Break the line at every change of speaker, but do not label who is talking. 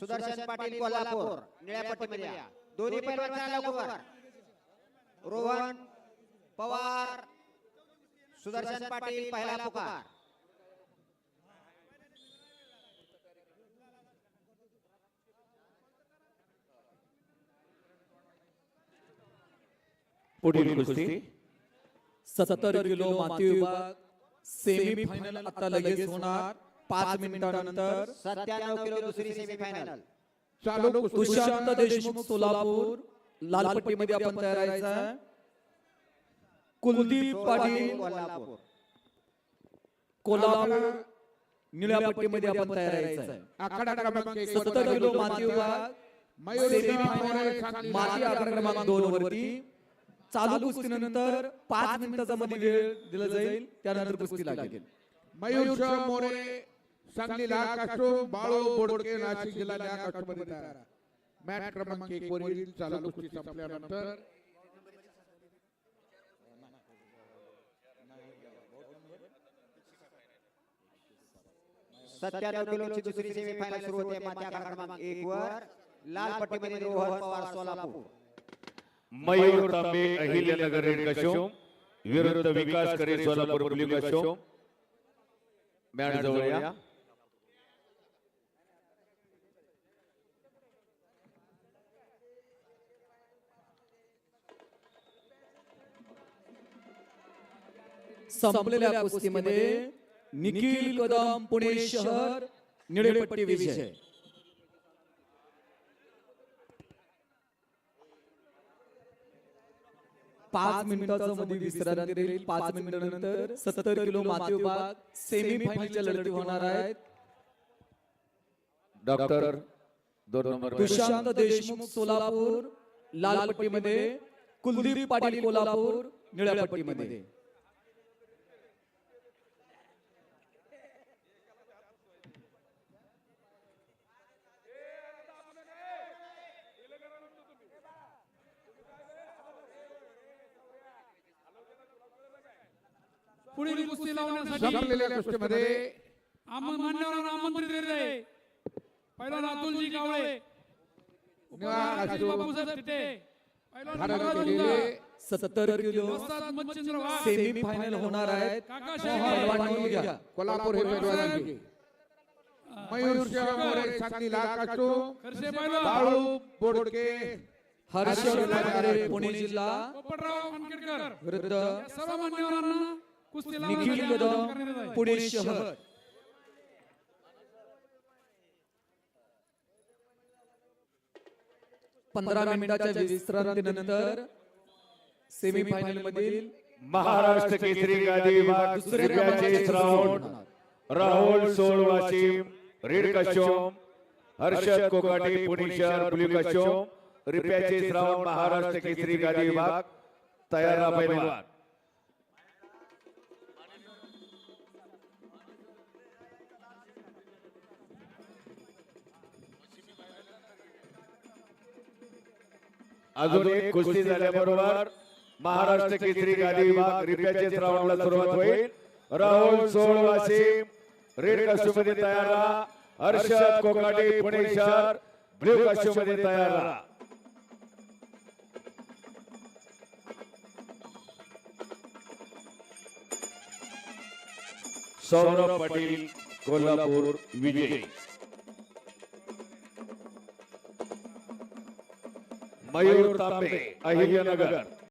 सुदर्शन पाटील कोल्हापूर निळ्या पट्टीमध्ये या. दोन्ही पैलवान लवकर रोहन पवार सुदर्शन पाटील पहिला पुकार.
पुढील कुस्ती.
सत्तर किलो माती विभाग. सेमी फायनल आता लगेच होणार. पाच मिनिटानंतर
सत्त्याण्णव किलो दुसरी सेमीफायनल
चालू
तुषांत देशमुख सोलापूर. लालपट्टीमध्ये आपण तयार आहे कुलदीप पाटील.
कोल्हापूर.
कोल्हापूर. निळ्या पट्टीमध्ये आपण तयार आहे
क्रमांक
सत्तर किलो माती विभाग माती आकडा क्रमांक दोन वरती. चालू कुस्तीनंतर पाच मिनिटाचा मध्ये वेळ दिला जाईल. त्यानंतर कुस्ती लागेल.
मयूर मोरे सांगलीला कास्टो बाळू बोडके नाशिक जिल्ह्याला कास्टोमध्ये तयार मॅच क्रमांक एक वरील चालू कुस्ती संपल्यानंतर
सत्त्याण्णव किलोची दुसरी सेमीफायनल सुरू होते माती आखाडा क्रमांक एक वर. लाल पट्टीमध्ये रोहन पवार सोलापूर.
मयूर तांबे अहिल्यानगर रेड कशोम विरुद्ध विकास करे सोलापूर ब्ल्यू कशोम मॅट जवळ या.
संपलेल्या कुस्तीमध्ये निखिल कदम पुणे शहर निळेपट्टी विजय. पाच मिनिटाचा मध्ये विश्रांती राहील. पाच मिनिटानंतर सत्तर किलो माती विभाग सेमी फायनलच्या लढती होणार आहेत.
डॉक्टर दोन नंबर
तुषांत देशमुख सोलापूर लाल पट्टीमध्ये कुलदीप पाटील कोल्हापूर निळ्या पट्टीमध्ये.
पुढील कुस्ती लावण्यासाठी
संपलेल्या कुस्तीमध्ये
आम- मान्यवरांना आमंत्रित करीत आहे पहिला अतुलजी कावळे.
निळा कास्टो
बापूसाहेब तिथे पहिला
धारण
नगराज
केलेले
उमदा.
सत्तर किलो.
वस्ताद मच्छिंद्र वाघ.
सेमी फायनल होणार आहेत.
काका
पहिलवान
शेळके
नोंद घ्या.
कोल्हापूर हे पैलवानांचे मयूर शाह मोरे सांगलीला कास्टो
खरसे पहिला
बाळू बोडके.
हर्ष पुणे जिल्हा.
पोपटराव वानखेडकर
विरुद्ध
या सर्व मान्यवरांना
निखिल कदम पुणे शहर। पंधरा मिनिटाच्या विश्रांतीनंतर सेमी फायनल मधील
महाराष्ट्र केसरी गादी विभाग
दुसऱ्या
रिप्याचे राऊंड. राहुल सोळ वाशिम रेड कशोम हर्षद कोकाटे पुणे शहर ब्ल्यू कशोम राऊंड महाराष्ट्र केसरी गादी विभाग तयार राहा पैलवान. अजून एक कुस्ती झाल्याबरोबर महाराष्ट्र केसरी गादी विभाग रिप्याचे राऊंडला सुरुवात होईल. राहुल सोळ वाशिम रेड कस्टममध्ये तयार राहा. हर्षद कोकाटे पुणे शहर ब्ल्यू कस्टममध्ये तयार राहा. सौरभ पाटील कोल्हापूर विजयी. मयूर तांबे अहिल्यानगर